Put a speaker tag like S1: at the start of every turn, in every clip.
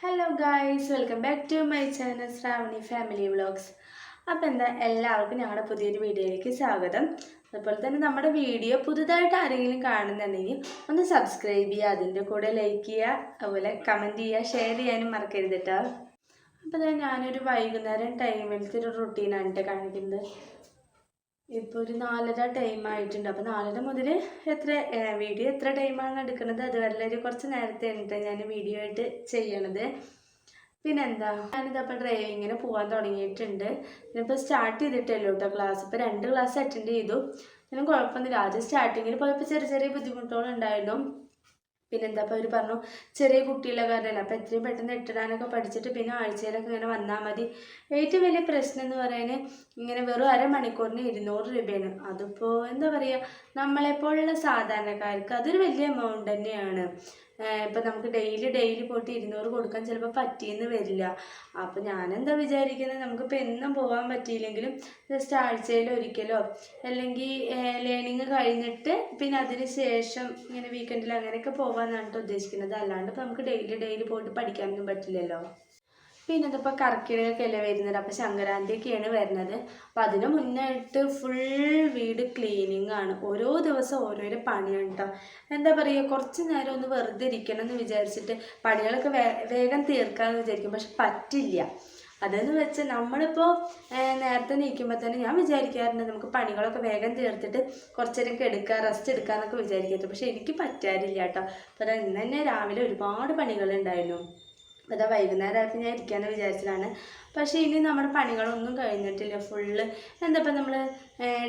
S1: Hello guys welcome back to my channel Shravani family vlogs അപ്പോൾ എന്താ എല്ലാവർക്കും ഞങ്ങളുടെ പുതിയൊരു വീഡിയോയിലേക്ക് സ്വാഗതം. അതുപോലെ തന്നെ നമ്മുടെ വീഡിയോ പുതുതായിട്ട് ആരെങ്കിലും കാണുന്നുണ്ടെങ്കിൽ ഒന്ന് സബ്സ്ക്രൈബ് ചെയ്യുക അതിന്റെ കൂടെ ലൈക്ക് ചെയ്യുക അതുപോലെ കമന്റ് ചെയ്യുക ഷെയർ ചെയ്യാനും മറക്കരുത് കേട്ടോ. അപ്പോൾ തന്നെ ഞാനൊരു വൈകുന്നേരം ടൈമിലത്തെ ഒരു റുട്ടീനാണ് കേട്ടോ കാണിക്കുന്നത്. ഇപ്പോൾ ഒരു നാലര ടൈം ആയിട്ടുണ്ട്. അപ്പോൾ നാലര മുതൽ എത്ര വീഡിയോ എത്ര ടൈമാണ് എടുക്കുന്നത് അതുവരെ ഒരു കുറച്ച് നേരത്തെ എന്നിട്ട് ഞാൻ വീഡിയോ ആയിട്ട് ചെയ്യണത്. പിന്നെന്താ? ഞാനിതപ്പോൾ ഡ്രൈവിങ്ങിന് പോകാൻ തുടങ്ങിയിട്ടുണ്ട്. ഞാനിപ്പോൾ സ്റ്റാർട്ട് ചെയ്തിട്ടല്ലോ കേട്ടോ ക്ലാസ് ഇപ്പോൾ രണ്ട് ക്ലാസ് അറ്റൻഡ് ചെയ്തു. ഞാൻ കുഴപ്പമൊന്നുമില്ല. ആദ്യം സ്റ്റാർട്ടിങ്ങിൽ പോയപ്പോൾ ചെറിയ ചെറിയ ബുദ്ധിമുട്ടുകളുണ്ടായിരുന്നു. പിന്നെന്താ അപ്പോൾ അവർ പറഞ്ഞു ചെറിയ കുട്ടിയുള്ള കാരണമല്ല അപ്പോൾ എത്രയും പെട്ടെന്ന് എട്ടിടാനൊക്കെ പഠിച്ചിട്ട് പിന്നെ ആഴ്ചയിലൊക്കെ ഇങ്ങനെ വന്നാൽ മതി. ഏറ്റവും വലിയ പ്രശ്നം എന്ന് പറയുന്നത് ഇങ്ങനെ വെറും അരമണിക്കൂറിന് ഇരുന്നൂറ് രൂപയാണ്. അതിപ്പോൾ എന്താ പറയുക നമ്മളെപ്പോലുള്ള സാധാരണക്കാർക്ക് അതൊരു വലിയ എമൗണ്ട് തന്നെയാണ്. ഇപ്പം നമുക്ക് ഡെയിലി ഡെയിലി പോയിട്ട് ഇരുന്നൂറ് കൊടുക്കാൻ ചിലപ്പോൾ പറ്റിയെന്ന് വരില്ല. അപ്പോൾ ഞാനെന്താ വിചാരിക്കുന്നത് നമുക്കിപ്പോൾ എന്നും പോകാൻ പറ്റിയില്ലെങ്കിലും ജസ്റ്റ് ആഴ്ചയിൽ ഒരിക്കലോ അല്ലെങ്കിൽ ലേണിങ് കഴിഞ്ഞിട്ട് പിന്നെ അതിന് ശേഷം ഇങ്ങനെ വീക്കെൻഡിൽ അങ്ങനെയൊക്കെ പോകാമെന്നാണ് ട്ടോ ഉദ്ദേശിക്കുന്നത്. അല്ലാണ്ട് ഇപ്പോൾ നമുക്ക് ഡെയിലി ഡെയിലി പോയിട്ട് പഠിക്കാനൊന്നും പറ്റില്ലല്ലോ. പിന്നെ ഇതിപ്പോൾ കർക്കിടകമൊക്കെയല്ലേ വരുന്നത്? അപ്പോൾ സംക്രാന്തിയൊക്കെയാണ് വരുന്നത്. അപ്പോൾ അതിന് മുന്നായിട്ട് ഫുൾ വീട് ക്ലീനിങ് ആണ്. ഓരോ ദിവസം ഓരോരോ പണിയാണ് കേട്ടോ എന്താ പറയുക കുറച്ച് നേരം ഒന്ന് വെറുതെ ഇരിക്കണം എന്ന് വിചാരിച്ചിട്ട് പണികളൊക്കെ വേഗം തീർക്കാമെന്ന് വിചാരിക്കും. പക്ഷെ പറ്റില്ല. അതെന്ന് വെച്ച് നമ്മളിപ്പോൾ നേരത്തെ നീക്കുമ്പോൾ തന്നെ ഞാൻ വിചാരിക്കാറുണ്ട് നമുക്ക് പണികളൊക്കെ വേഗം തീർത്തിട്ട് കുറച്ച് നേരം എടുക്കുക റെസ്റ്റ് എടുക്കുക എന്നൊക്കെ വിചാരിക്കാറുണ്ട് പക്ഷെ എനിക്ക് പറ്റാറില്ല കേട്ടോ അപ്പോൾ ഇന്ന് തന്നെ രാവിലെ ഒരുപാട് പണികളുണ്ടായിരുന്നു അതാ വൈകുന്നേരം ആയിട്ട് ഞാൻ ഇരിക്കാമെന്ന് വിചാരിച്ചതാണ്. പക്ഷേ ഇനി നമ്മുടെ പണികളൊന്നും കഴിഞ്ഞിട്ടില്ല. ഫുള്ള് എന്താ ഇപ്പം നമ്മൾ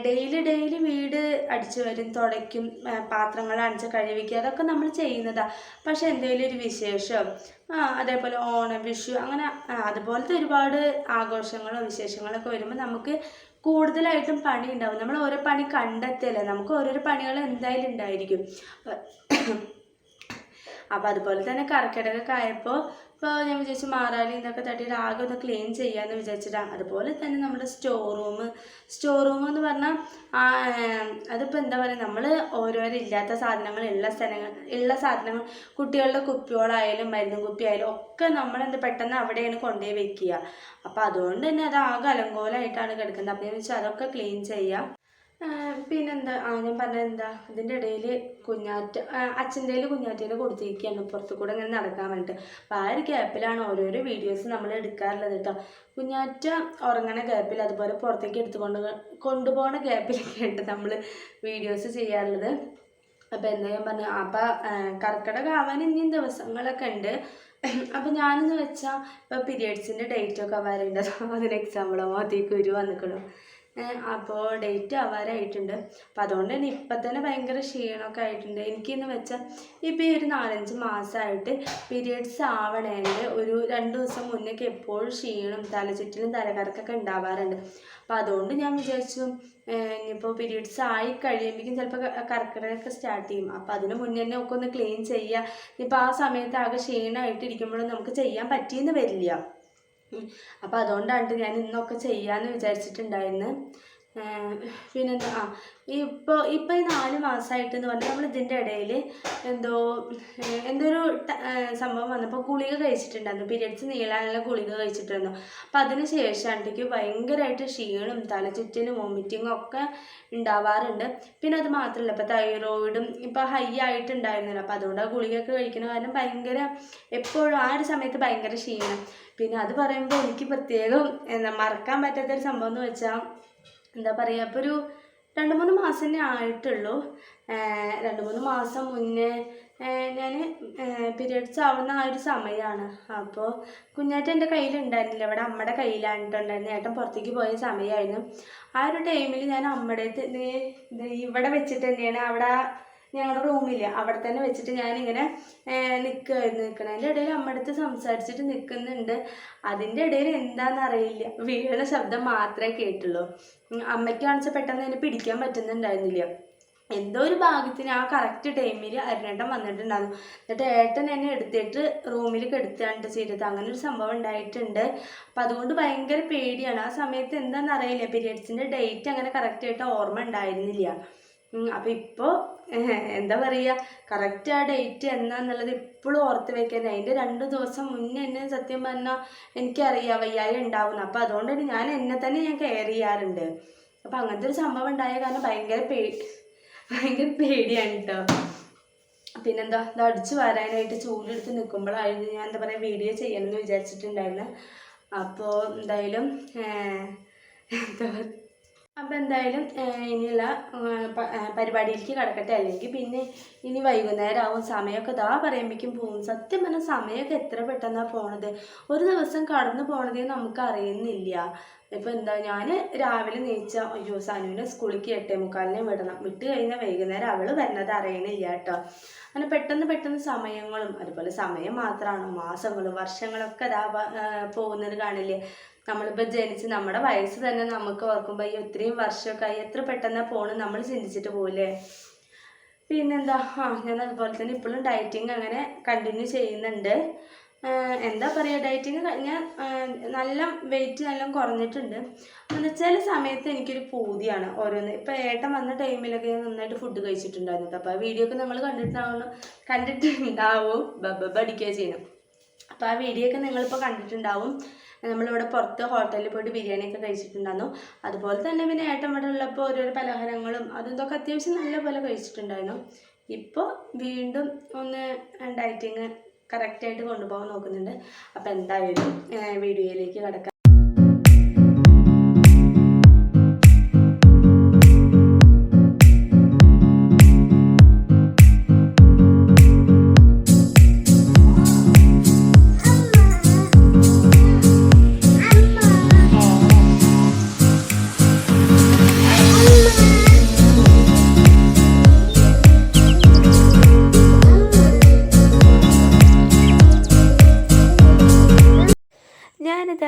S1: ഡെയിലി ഡെയിലി വീട് അടിച്ചു വരും തുടയ്ക്കും പാത്രങ്ങൾ അടിച്ച് കഴുകിക്കുക അതൊക്കെ നമ്മൾ ചെയ്യുന്നതാണ് പക്ഷേ എന്തെങ്കിലും ഒരു വിശേഷം അതേപോലെ ഓണം വിഷു അങ്ങനെ അതുപോലത്തെ ഒരുപാട് ആഘോഷങ്ങളോ വിശേഷങ്ങളൊക്കെ വരുമ്പോൾ നമുക്ക് കൂടുതലായിട്ടും പണി ഉണ്ടാവും നമ്മൾ ഓരോ പണി കണ്ടെത്തിയല്ലേ നമുക്ക് ഓരോരോ പണികൾ എന്തായാലും ഉണ്ടായിരിക്കും. അപ്പോൾ അതുപോലെ തന്നെ കർക്കിടകൊക്കെ ആയപ്പോൾ ഇപ്പോൾ ഞാൻ വിചാരിച്ചു മാറാലി ഇതൊക്കെ തട്ടിയിട്ട് ആകെ ഒന്ന് ക്ലീൻ ചെയ്യാമെന്ന് വിചാരിച്ചിട്ടാണ് അതുപോലെ തന്നെ നമ്മുടെ സ്റ്റോർ റൂം സ്റ്റോർ റൂം എന്ന് പറഞ്ഞാൽ അതിപ്പോൾ എന്താ പറയുക നമ്മൾ ഓരോരോ ഇല്ലാത്ത സാധനങ്ങൾ ഉള്ള സ്ഥലങ്ങൾ ഉള്ള സാധനങ്ങൾ കുട്ടികളുടെ കുപ്പികളായാലും മരുന്നും കുപ്പിയായാലും ഒക്കെ നമ്മളെന്ത് പെട്ടെന്ന് അവിടെയാണ് കൊണ്ടുപോയി വെക്കുക. അപ്പോൾ അതുകൊണ്ട് തന്നെ അത് ആകെ അലങ്കോലമായിട്ടാണ് കിടക്കുന്നത്. അപ്പോൾ ഞാൻ വെച്ചാൽ അതൊക്കെ ക്ലീൻ ചെയ്യുക ആ, പിന്നെന്താ? ആ ഞാൻ പറഞ്ഞ എന്താ? ഇതിന്റെ ഇടയിൽ കുഞ്ഞാറ്റ അച്ഛന്റെ കയ്യിൽ കുഞ്ഞാറ്റേനെ കൊടുത്തിരിക്കുകയാണ്. പുറത്തു കൂടെ ഇങ്ങനെ നടക്കാൻ വേണ്ടിയിട്ട് അപ്പോൾ ആ ഒരു ഗ്യാപ്പിലാണ് ഓരോരോ വീഡിയോസ് നമ്മൾ എടുക്കാറുള്ളത് കേട്ടോ. കുഞ്ഞാറ്റ ഉറങ്ങണ ഗ്യാപ്പിൽ അതുപോലെ പുറത്തേക്ക് എടുത്തുകൊണ്ട് കൊണ്ടുപോകണ ഗ്യാപ്പിലൊക്കെ ആയിട്ട് നമ്മൾ വീഡിയോസ് ചെയ്യാറുള്ളത്. അപ്പോൾ എന്താ ഞാൻ പറഞ്ഞു? അപ്പോൾ കർക്കിടക ആവാൻ ഇനിയും ദിവസങ്ങളൊക്കെ ഉണ്ട്. അപ്പം ഞാനെന്ന് വെച്ചാൽ ഇപ്പോൾ പീരിയഡ്സിന്റെ ഡേറ്റൊക്കെ വരുന്നുണ്ട് അതിന് എക്സാമ്പിളോ അതേക്ക് ഒരു വന്നിക്കണം? അപ്പോൾ ഡേറ്റ് ആവാറായിട്ടുണ്ട് അപ്പോൾ അതുകൊണ്ട് തന്നെ ഇപ്പം തന്നെ ഭയങ്കര ക്ഷീണമൊക്കെ ആയിട്ടുണ്ട്. എനിക്കെന്ന് വെച്ചാൽ ഇപ്പോൾ ഈ ഒരു നാലഞ്ച് മാസമായിട്ട് പീരിയഡ്സ് ആവണേന്റെ ഒരു രണ്ട് ദിവസം മുന്നേക്ക് എപ്പോഴും ക്ഷീണം തലചുറ്റിലും തലകറക്കൊക്കെ ഉണ്ടാവാറുണ്ട്. അപ്പോൾ അതുകൊണ്ട് ഞാൻ വിചാരിച്ചു ഇനിയിപ്പോൾ പീരിയഡ്സ് ആയി കഴിയുമ്പോഴേക്കും ചിലപ്പോൾ കർക്കിടകൊക്കെ സ്റ്റാർട്ട് ചെയ്യും. അപ്പോൾ അതിന് മുന്നേ തന്നെ ഒക്കെ ഒന്ന് ക്ലീൻ ചെയ്യുക ഇപ്പോൾ ആ സമയത്ത് ആകെ ക്ഷീണമായിട്ടിരിക്കുമ്പോഴും നമുക്ക് ചെയ്യാൻ പറ്റിയെന്ന് വരില്ല. അപ്പോൾ അതുകൊണ്ടാണ് ഞാൻ ഇന്നൊക്കെ ചെയ്യാമെന്ന് വിചാരിച്ചിട്ടുണ്ടായിരുന്നു. പിന്നെന്താ? ആ ഇപ്പോൾ ഇപ്പോൾ ഈ നാല് മാസമായിട്ട് എന്ന് പറഞ്ഞാൽ നമ്മൾ ഇതിന്റെ ഇടയിൽ എന്തോ എന്തൊരു സംഭവം വന്നപ്പോൾ ഗുളിക കഴിച്ചിട്ടുണ്ടായിരുന്നു. പീരിയഡ്സ് നീളാനുള്ള ഗുളിക കഴിച്ചിട്ടുണ്ടായിരുന്നു. അപ്പോൾ അതിന് ശേഷം എനിക്ക് ഭയങ്കരമായിട്ട് ക്ഷീണും തലചുറ്റലും വോമിറ്റിങ്ങും ഒക്കെ ഉണ്ടാവാറുണ്ട്. പിന്നെ അത് മാത്രമല്ല ഇപ്പോൾ തൈറോയിഡും ഇപ്പോൾ ഹൈ ആയിട്ടുണ്ടായിരുന്നല്ലോ. അപ്പോൾ അതുകൊണ്ട് ആ ഗുളികയൊക്കെ കഴിക്കുന്ന കാരണം ഭയങ്കര എപ്പോഴും ആ ഒരു സമയത്ത് ഭയങ്കര ക്ഷീണം. പിന്നെ അത് പറയുമ്പോൾ എനിക്ക് പ്രത്യേകം എന്താ മറക്കാൻ പറ്റാത്തൊരു സംഭവം എന്ന് വെച്ചാൽ എന്താ പറയുക ഇപ്പോൾ ഒരു രണ്ട് മൂന്ന് മാസം തന്നെ ആയിട്ടുള്ളൂ രണ്ട് മൂന്ന് മാസം മുന്നേ ഞാൻ പീരിയഡ്സ് ആവുന്ന ആ ഒരു സമയമാണ് അപ്പോൾ കുഞ്ഞാറ്റ എന്റെ കയ്യിലുണ്ടായിരുന്നില്ല. ഇവിടെ അമ്മയുടെ കയ്യിലാണ് ഏട്ടൻ പുറത്തേക്ക് പോയ സമയമായിരുന്നു ആ ഒരു ടൈമിൽ ഞാൻ അമ്മയുടെ ഇവിടെ വെച്ചിട്ട് തന്നെയാണ് അവിടെ ഞങ്ങളുടെ റൂമില്ല അവിടെ തന്നെ വെച്ചിട്ട് ഞാനിങ്ങനെ നിൽക്കുമായിരുന്നു നിൽക്കണം അതിന്റെ ഇടയിൽ അമ്മയുടെ അടുത്ത് സംസാരിച്ചിട്ട് നിൽക്കുന്നുണ്ട് അതിന്റെ ഇടയിൽ എന്താണെന്ന് അറിയില്ല വീഴുന്ന ശബ്ദം മാത്രമേ കേട്ടുള്ളൂ. ഉം, അമ്മയ്ക്ക് കാണിച്ച പെട്ടെന്ന് എന്നെ പിടിക്കാൻ പറ്റുന്നുണ്ടായിരുന്നില്ല. എന്തോ ഒരു ഭാഗ്യത്തിന് ആ കറക്റ്റ് ടൈമിൽ അരുണേട്ടൻ വന്നിട്ടുണ്ടായിരുന്നു. എന്നിട്ട് ഏട്ടൻ എന്നെ എടുത്തിട്ട് റൂമിൽ കെടുത്തുകയാണ് ചെയ്തത്. അങ്ങനെ ഒരു സംഭവം ഉണ്ടായിട്ടുണ്ട്. അപ്പം അതുകൊണ്ട് ഭയങ്കര പേടിയാണ്. ആ സമയത്ത് എന്താണെന്ന് അറിയില്ല പീരിയഡ്സിന്റെ ഡേറ്റ് അങ്ങനെ കറക്റ്റായിട്ട് ഓർമ്മ ഉണ്ടായിരുന്നില്ല. അപ്പോൾ ഇപ്പോൾ എന്താ പറയുക കറക്റ്റ് ആ ഡേറ്റ് എന്നാന്നുള്ളത് ഇപ്പോഴും ഓർത്ത് വെക്കാൻ അതിന്റെ രണ്ട് ദിവസം മുന്നേ എന്നെ സത്യം പറഞ്ഞാൽ എനിക്കറിയാം വയ്യായി ഉണ്ടാവുന്നു. അപ്പോൾ തന്നെ ഞാൻ എന്നെ തന്നെ ഞാൻ കെയർ ചെയ്യാറുണ്ട്. അപ്പോൾ അങ്ങനത്തെ ഒരു സംഭവം ഉണ്ടായ കാരണം ഭയങ്കര പേ ഭയങ്കര പേടിയാണ് കേട്ടോ പിന്നെന്താ ഇത് അടിച്ചു വരാനായിട്ട് ചൂടെടുത്ത് നിൽക്കുമ്പോഴായിരുന്നു ഞാൻ എന്താ പറയുക വീഡിയോ ചെയ്യണമെന്ന് വിചാരിച്ചിട്ടുണ്ടായിരുന്നു. അപ്പോൾ എന്തായാലും എന്താ പറയുക അപ്പോൾ എന്തായാലും ഇനിയുള്ള പരിപാടിയിലേക്ക് കിടക്കട്ടെ? അല്ലെങ്കിൽ പിന്നെ ഇനി വൈകുന്നേരം ആവും സമയമൊക്കെ ഇതാ പറയുമ്പോഴേക്കും പോകും സത്യം പറഞ്ഞാൽ സമയമൊക്കെ എത്ര പെട്ടെന്നാണ് പോണത്? ഒരു ദിവസം കടന്നു പോണതേ നമുക്ക് അറിയുന്നില്ല. ഇപ്പം എന്താ ഞാൻ രാവിലെ നീച്ച അയ്യോ സനുവിനെ സ്കൂളിലേക്ക് എട്ടേ മുക്കാലിനെ വിടണം. വിട്ട് കഴിഞ്ഞാൽ വൈകുന്നേരം അവൾ വരുന്നത് അറിയണില്ല കേട്ടോ. അങ്ങനെ പെട്ടെന്ന് പെട്ടെന്ന് സമയങ്ങളും അതുപോലെ സമയം മാത്രമാണ് മാസങ്ങളും വർഷങ്ങളൊക്കെ ഇതാ പോകുന്നത് കാണില്ലേ? നമ്മളിപ്പോൾ ജനിച്ച് നമ്മുടെ വയസ്സ് തന്നെ നമുക്ക് ഓർക്കുമ്പോൾ ഈ ഇത്രയും വർഷമൊക്കെ ആയി എത്ര പെട്ടെന്നാണ് പോണ് നമ്മൾ ചിന്തിച്ചിട്ട് പോകില്ലേ പിന്നെന്താ? ആ ഞാൻ അതുപോലെ തന്നെ ഇപ്പോഴും ഡയറ്റിങ് അങ്ങനെ കണ്ടിന്യൂ ചെയ്യുന്നുണ്ട്. എന്താ പറയുക ഡയറ്റിങ് ഞാൻ നല്ല വെയിറ്റ് നല്ല കുറഞ്ഞിട്ടുണ്ട്. എന്ന് ചില സമയത്ത് എനിക്കൊരു പൂതിയാണ് ഓരോന്ന്. ഇപ്പം ഏട്ടൻ വന്ന ടൈമിലൊക്കെ ഞാൻ നന്നായിട്ട് ഫുഡ് കഴിച്ചിട്ടുണ്ടായിരുന്നു. അപ്പോൾ ആ വീഡിയോ ഒക്കെ നമ്മൾ കണ്ടിട്ടുണ്ടാവണം കണ്ടിട്ടുണ്ടാവും. ബബ്ബ അടിക്കുക ചെയ്യണം അപ്പോൾ ആ വീഡിയോ ഒക്കെ നിങ്ങളിപ്പോൾ കണ്ടിട്ടുണ്ടാവും. നമ്മളിവിടെ പുറത്ത് ഹോട്ടലിൽ പോയിട്ട് ബിരിയാണിയൊക്കെ കഴിച്ചിട്ടുണ്ടായിരുന്നു. അതുപോലെ തന്നെ പിന്നെ ഏട്ടൻ ഇവിടെ ഉള്ളപ്പോൾ ഓരോരോ പലഹാരങ്ങളും അതും ഇതൊക്കെ അത്യാവശ്യം നല്ലപോലെ കഴിച്ചിട്ടുണ്ടായിരുന്നു. ഇപ്പോൾ വീണ്ടും ഒന്ന് ഡയറ്റിങ് കറക്റ്റായിട്ട് കൊണ്ടുപോകാൻ നോക്കുന്നുണ്ട്. അപ്പോൾ എന്തായാലും വീഡിയോയിലേക്ക് കിടക്കാം.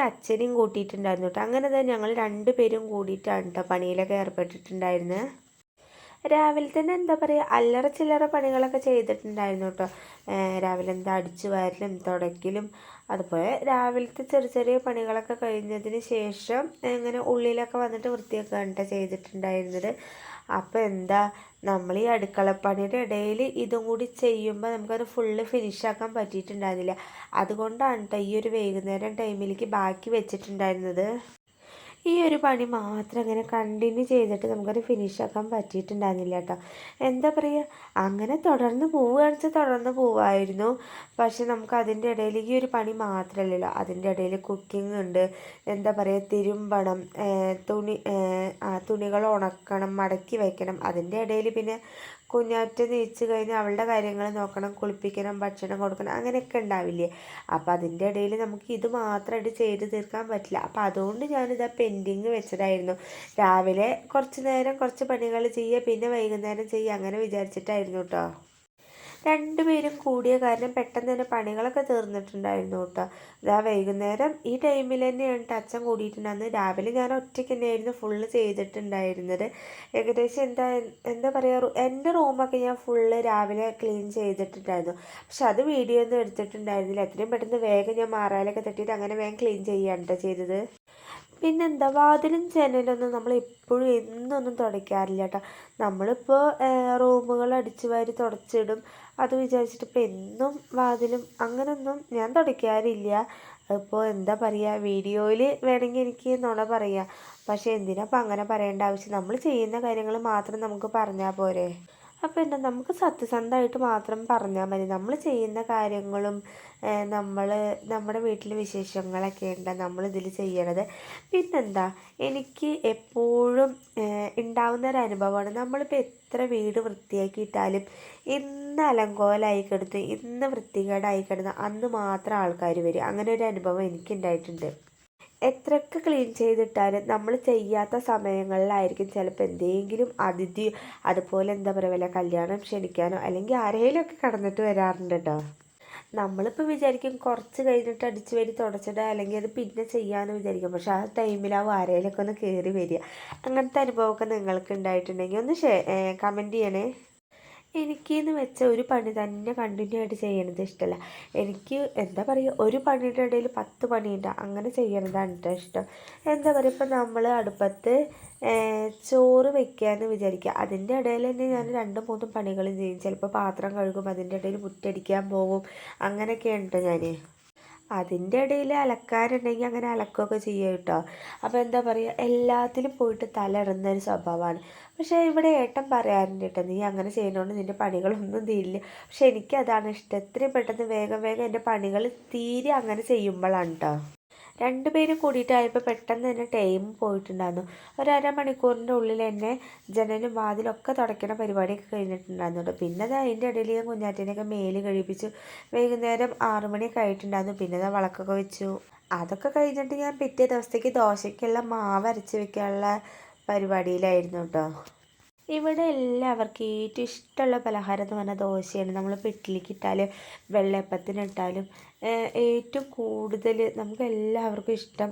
S2: അച്ഛനെയും കൂട്ടിയിട്ടുണ്ടായിരുന്നു കേട്ടോ. അങ്ങനെ തന്നെ ഞങ്ങൾ രണ്ടുപേരും കൂടിയിട്ടാണ് കേട്ടോ പണിയിലൊക്കെ ഏർപ്പെട്ടിട്ടുണ്ടായിരുന്നത് രാവിലെ തന്നെ എന്താ പറയുക അല്ലറ ചില്ലറ പണികളൊക്കെ ചെയ്തിട്ടുണ്ടായിരുന്നു കേട്ടോ. രാവിലെ എന്താ അടിച്ചു വാരലും തുടയ്ക്കലും അതുപോലെ രാവിലത്തെ ചെറിയ ചെറിയ പണികളൊക്കെ കഴിഞ്ഞതിന് ശേഷം ഇങ്ങനെ ഉള്ളിലൊക്കെ വന്നിട്ട് വൃത്തിയാക്കുകയാണ് കേട്ടോ ചെയ്തിട്ടുണ്ടായിരുന്നത്. അപ്പോൾ എന്താ നമ്മൾ ഈ അടുക്കളപ്പണിയുടെ ഇടയിൽ ഇതും കൂടി ചെയ്യുമ്പോൾ നമുക്കത് ഫുള്ള് ഫിനിഷാക്കാൻ പറ്റിയിട്ടുണ്ടായിരുന്നില്ല. അതുകൊണ്ടാണ് കേട്ടോ ഈ ഒരു വൈകുന്നേരം ടൈമിലേക്ക് ബാക്കി വെച്ചിട്ടുണ്ടായിരുന്നത്. ഈ ഒരു പണി മാത്രം അങ്ങനെ കണ്ടിന്യൂ ചെയ്തിട്ട് നമുക്കത് ഫിനിഷാക്കാൻ പറ്റിയിട്ടുണ്ടായിരുന്നില്ല കേട്ടോ. എന്താ പറയുക അങ്ങനെ തുടർന്ന് പോവുകയാണെന്ന് വെച്ചാൽ തുടർന്ന് പോവായിരുന്നു. പക്ഷെ നമുക്ക് അതിന്റെ ഇടയിൽ ഈ ഒരു പണി മാത്രമല്ലല്ലോ അതിന്റെ ഇടയിൽ കുക്കിംഗ് ഉണ്ട്. എന്താ പറയുക തിരുമ്പണം തുണി തുണികൾ ഉണക്കണം മടക്കി വയ്ക്കണം അതിന്റെ ഇടയിൽ പിന്നെ കുഞ്ഞാറ്റ നീച്ച് കഴിഞ്ഞ് അവളുടെ കാര്യങ്ങൾ നോക്കണം കുളിപ്പിക്കണം ഭക്ഷണം കൊടുക്കണം അങ്ങനെയൊക്കെ ഉണ്ടാവില്ലേ? അപ്പോൾ അതിന്റെ ഇടയിൽ നമുക്ക് ഇത് മാത്രമായിട്ട് ചെയ്ത് തീർക്കാൻ പറ്റില്ല. അപ്പോൾ അതുകൊണ്ട് ഞാനിത് ആ പെൻഡിങ് വെച്ചതായിരുന്നു. രാവിലെ കുറച്ച് നേരം കുറച്ച് പണികൾ ചെയ്യുക പിന്നെ വൈകുന്നേരം ചെയ്യുക അങ്ങനെ വിചാരിച്ചിട്ടായിരുന്നു കേട്ടോ. രണ്ടുപേരും കൂടിയ കാരണം പെട്ടെന്ന് തന്നെ പണികളൊക്കെ തീർന്നിട്ടുണ്ടായിരുന്നു കേട്ടോ. ഇതാ വൈകുന്നേരം ഈ ടൈമിൽ തന്നെയാണ് അച്ഛൻ കൂടിയിട്ടുണ്ടായിരുന്നത് രാവിലെ ഞാൻ ഒറ്റയ്ക്ക് തന്നെയായിരുന്നു ഫുള്ള് ചെയ്തിട്ടുണ്ടായിരുന്നത്. ഏകദേശം എന്താ എന്താ പറയുക എന്റെ റൂമൊക്കെ ഞാൻ ഫുള്ള് രാവിലെ ക്ലീൻ ചെയ്തിട്ടുണ്ടായിരുന്നു. പക്ഷെ അത് വീഡിയോ ഒന്നും എടുത്തിട്ടുണ്ടായിരുന്നില്ല. എത്രയും പെട്ടെന്ന് വേഗം ഞാൻ മാറാലൊക്കെ തട്ടിയിട്ട് അങ്ങനെ വേഗം ക്ലീൻ ചെയ്യുകയാണ് കേട്ടോ ചെയ്തത്. പിന്നെന്താ വാതിലും ജനലൊന്നും നമ്മൾ എപ്പോഴും എന്നൊന്നും തുടയ്ക്കാറില്ല കേട്ടോ. നമ്മളിപ്പോൾ റൂമുകൾ അടിച്ചു വാരി തുടച്ചിടും. അത് വിചാരിച്ചിട്ട് ഇപ്പോൾ എന്നും വാതിലും അങ്ങനൊന്നും ഞാൻ തുടയ്ക്കാറില്ല. ഇപ്പോൾ എന്താ പറയുക വീഡിയോയിൽ വേണമെങ്കിൽ എനിക്ക് നുണ പറയാം. പക്ഷേ എന്തിനാ അപ്പോൾ അങ്ങനെ പറയേണ്ട ആവശ്യം? നമ്മൾ ചെയ്യുന്ന കാര്യങ്ങൾ മാത്രം നമുക്ക് പറഞ്ഞാൽ പോരെ? അപ്പോൾ എന്താ നമുക്ക് സത്യസന്ധമായിട്ട് മാത്രം പറഞ്ഞാൽ മതി. നമ്മൾ ചെയ്യുന്ന കാര്യങ്ങളും നമ്മൾ നമ്മുടെ വീട്ടിലെ വിശേഷങ്ങളൊക്കെ ഉണ്ട് നമ്മൾ ഇതിൽ ചെയ്യണത്. പിന്നെന്താ എനിക്ക് എപ്പോഴും ഉണ്ടാവുന്ന ഒരു അനുഭവമാണ് നമ്മളിപ്പോൾ എത്ര വീട് വൃത്തിയാക്കിയിട്ടാലും ഇന്ന് അലങ്കോലായി കിടന്ന് ഇന്ന് വൃത്തികേടായി കിടന്ന് അന്ന് മാത്രം ആൾക്കാർ വരും അങ്ങനെ ഒരു അനുഭവം എനിക്കുണ്ടായിട്ടുണ്ട് എത്രയൊക്കെ ക്ലീൻ ചെയ്തിട്ടാലും നമ്മൾ ചെയ്യാത്ത സമയങ്ങളിലായിരിക്കും ചിലപ്പോൾ എന്തെങ്കിലും അതിഥി അതുപോലെ എന്താ പറയുക വല്ല കല്യാണം ക്ഷണിക്കാനോ അല്ലെങ്കിൽ ആരെങ്കിലുമൊക്കെ കടന്നിട്ട് വരാറുണ്ട് കേട്ടോ നമ്മളിപ്പോൾ വിചാരിക്കും കുറച്ച് കഴിഞ്ഞിട്ട് അടിച്ചു വരി തുടച്ചിട്ട് അല്ലെങ്കിൽ അത് പിന്നെ ചെയ്യാമെന്ന് വിചാരിക്കും. പക്ഷെ ആ ടൈമിലാവും ആരെങ്കിലുമൊക്കെ ഒന്ന് കയറി വരിക. അങ്ങനത്തെ അനുഭവമൊക്കെ നിങ്ങൾക്ക് ഉണ്ടായിട്ടുണ്ടെങ്കിൽ ഒന്ന് ഷേ കമന്റ് ചെയ്യണേ. എനിക്കെന്ന് വെച്ചാൽ ഒരു പണി തന്നെ കണ്ടിന്യൂ ആയിട്ട് ചെയ്യണത് ഇഷ്ടമല്ല എനിക്ക് എന്താ പറയുക ഒരു പണിയുടെ ഇടയിൽ പത്ത് പണിയുണ്ട്. അങ്ങനെ ചെയ്യണതാണ് കേട്ടോ ഇഷ്ടം. എന്താ പറയുക ഇപ്പം നമ്മൾ അടുപ്പത്ത് ചോറ് വെക്കാമെന്ന് വിചാരിക്കുക. അതിന്റെ ഇടയിൽ തന്നെ ഞാൻ രണ്ടും മൂന്നും പണികളും ചെയ്യും. ചിലപ്പോൾ പാത്രം കഴുകും അതിന്റെ ഇടയിൽ മുറ്റടിക്കാൻ പോകും അങ്ങനെയൊക്കെയാണ് കേട്ടോ ഞാൻ അതിന്റെ ഇടയിൽ അലക്കാരുണ്ടെങ്കിൽ അങ്ങനെ അലക്കുകയൊക്കെ ചെയ്യും കേട്ടോ. അപ്പോൾ എന്താ പറയുക എല്ലാത്തിലും പോയിട്ട് തല ഇടുന്ന ഒരു സ്വഭാവമാണ്. പക്ഷേ ഇവിടെ ഏട്ടൻ പറയാറുണ്ട് കേട്ടോ നീ അങ്ങനെ ചെയ്യുന്നതുകൊണ്ട് നിന്റെ പണികളൊന്നും തീരില്ല. പക്ഷെ എനിക്കതാണ് ഇഷ്ടം. എത്രയും പെട്ടെന്ന് വേഗം വേഗം എന്റെ പണികൾ തീരെ അങ്ങനെ ചെയ്യുമ്പോഴാണ് കേട്ടോ. രണ്ടുപേരും കൂടിയിട്ടായപ്പോൾ പെട്ടെന്ന് തന്നെ ടൈം പോയിട്ടുണ്ടായിരുന്നു. ഒരു അരമണിക്കൂറിന്റെ ഉള്ളിൽ തന്നെ ജനലും വാതിലൊക്കെ തുടയ്ക്കണ പരിപാടിയൊക്കെ കഴിഞ്ഞിട്ടുണ്ടായിരുന്നു പിന്നെ അത് അതിന്റെ ഇടയിൽ കുഞ്ഞാറ്റേനെയൊക്കെ മേൽ കഴിപ്പിച്ചു വൈകുന്നേരം ആറുമണിയൊക്കെ ആയിട്ടുണ്ടായിരുന്നു. പിന്നെ അത് വിളക്കൊക്കെ വെച്ചു. അതൊക്കെ കഴിഞ്ഞിട്ട് ഞാൻ പിറ്റേ ദിവസത്തേക്ക് ദോശയ്ക്കുള്ള മാവ് അരച്ച് വെക്കാനുള്ള പരിപാടിയിലായിരുന്നു കേട്ടോ. ഇവിടെ എല്ലാവർക്കും ഏറ്റവും ഇഷ്ടമുള്ള പലഹാരം എന്ന് പറഞ്ഞാൽ ദോശയാണ്. നമ്മൾ പെട്ടിലേക്ക് ഇട്ടാലും വെള്ളയപ്പത്തിന് ഇട്ടാലും ഏറ്റവും കൂടുതൽ നമുക്ക് എല്ലാവർക്കും ഇഷ്ടം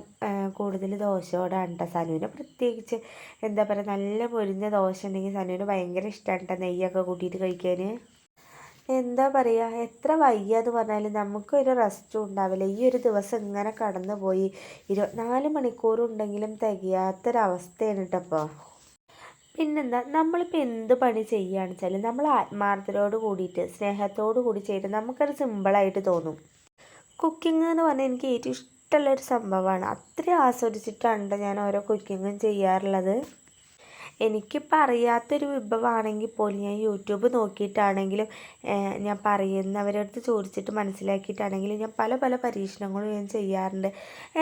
S2: കൂടുതൽ ദോശയോടാണ് കേട്ടോ സനുവിന്. പ്രത്യേകിച്ച് എന്താ പറയുക നല്ല പൊരിഞ്ഞ ദോശ ഉണ്ടെങ്കിൽ സനുവിന് ഭയങ്കര ഇഷ്ടമാണ് കേട്ടോ നെയ്യൊക്കെ കൂട്ടിയിട്ട് കഴിക്കാൻ. എന്താ പറയുക എത്ര വയ്യാന്ന് പറഞ്ഞാലും നമുക്കൊരു റെസ്റ്റും ഉണ്ടാവില്ല. ഈ ഒരു ദിവസം ഇങ്ങനെ കടന്നു പോയി ഇരുപത്തിനാല് മണിക്കൂറുണ്ടെങ്കിലും തികയാത്തൊരവസ്ഥയാണ് കേട്ടോ ഇപ്പോൾ. പിന്നെന്താ നമ്മളിപ്പോൾ എന്ത് പണി ചെയ്യുകയാണെന്ന് വെച്ചാൽ നമ്മൾ ആത്മാർത്ഥതയോട് കൂടിയിട്ട് സ്നേഹത്തോട് കൂടി ചെയ്ത് നമുക്കത് സിമ്പിളായിട്ട് തോന്നും. കുക്കിംഗ് എന്ന് പറഞ്ഞാൽ എനിക്ക് ഏറ്റവും ഇഷ്ടമുള്ളൊരു സംഭവമാണ്. അത്രയും ആസ്വദിച്ചിട്ടാണ് ട്ടോ ഞാൻ ഓരോ കുക്കിങ്ങും ചെയ്യാറുള്ളത്. എനിക്കിപ്പോൾ അറിയാത്തൊരു വിഭവമാണെങ്കിൽ പോലും ഞാൻ യൂട്യൂബ് നോക്കിയിട്ടാണെങ്കിലും ഞാൻ പറയുന്നവരുടെ അടുത്ത് ചോദിച്ചിട്ട് മനസ്സിലാക്കിയിട്ടാണെങ്കിലും ഞാൻ പല പല പരീക്ഷണങ്ങളും ഞാൻ ചെയ്യാറുണ്ട്.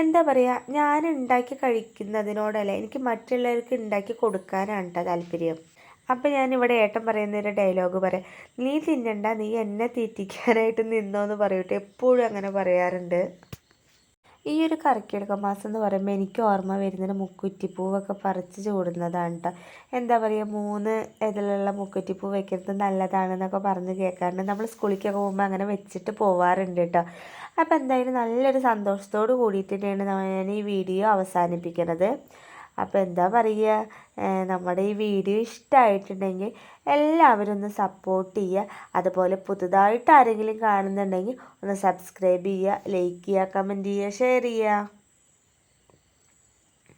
S2: എന്താ പറയുക ഞാൻ ഉണ്ടാക്കി കഴിക്കുന്നതിനോടല്ല എനിക്ക് മറ്റുള്ളവർക്ക് ഉണ്ടാക്കി കൊടുക്കാനാണ് താല്പര്യം. അപ്പം ഞാനിവിടെ ഏട്ടൻ പറയുന്ന ഡയലോഗ് പറയാം നീ തിന്നണ്ട നീ എന്നെ തീറ്റിക്കാനായിട്ട് നിന്നോ എന്ന് പറയൂട്ടോ. എപ്പോഴും അങ്ങനെ പറയാറുണ്ട്. ഈ ഒരു കറിക്കിടക്ക മാസം എന്ന് പറയുമ്പോൾ എനിക്ക് ഓർമ്മ വരുന്നത് മുക്കുറ്റിപ്പൂവൊക്കെ പറിച്ച് ചൂടുന്നതാണ് കേട്ടോ എന്താ പറയുക മൂന്ന് ഇതിലുള്ള മുക്കുറ്റിപ്പൂ വെക്കുന്നത് നല്ലതാണെന്നൊക്കെ പറഞ്ഞ് കേൾക്കാറുണ്ട് നമ്മൾ സ്കൂളിലേക്കൊക്കെ പോകുമ്പോൾ അങ്ങനെ വെച്ചിട്ട് പോവാറുണ്ട് കേട്ടോ അപ്പോൾ എന്തായാലും നല്ലൊരു സന്തോഷത്തോട് കൂടിയിട്ട് തന്നെയാണ് ഞാൻ ഈ വീഡിയോ അവസാനിപ്പിക്കുന്നത് അപ്പോൾ എന്താ പറയുക നമ്മുടെ ഈ വീഡിയോ ഇഷ്ടമായിട്ടുണ്ടെങ്കിൽ എല്ലാവരും ഒന്ന് സപ്പോർട്ട് ചെയ്യുക. അതുപോലെ പുതുതായിട്ട് ആരെങ്കിലും കാണുന്നുണ്ടെങ്കിൽ ഒന്ന് സബ്സ്ക്രൈബ് ചെയ്യുക ലൈക്ക് ചെയ്യുക കമന്റ് ചെയ്യുക ഷെയർ ചെയ്യുക.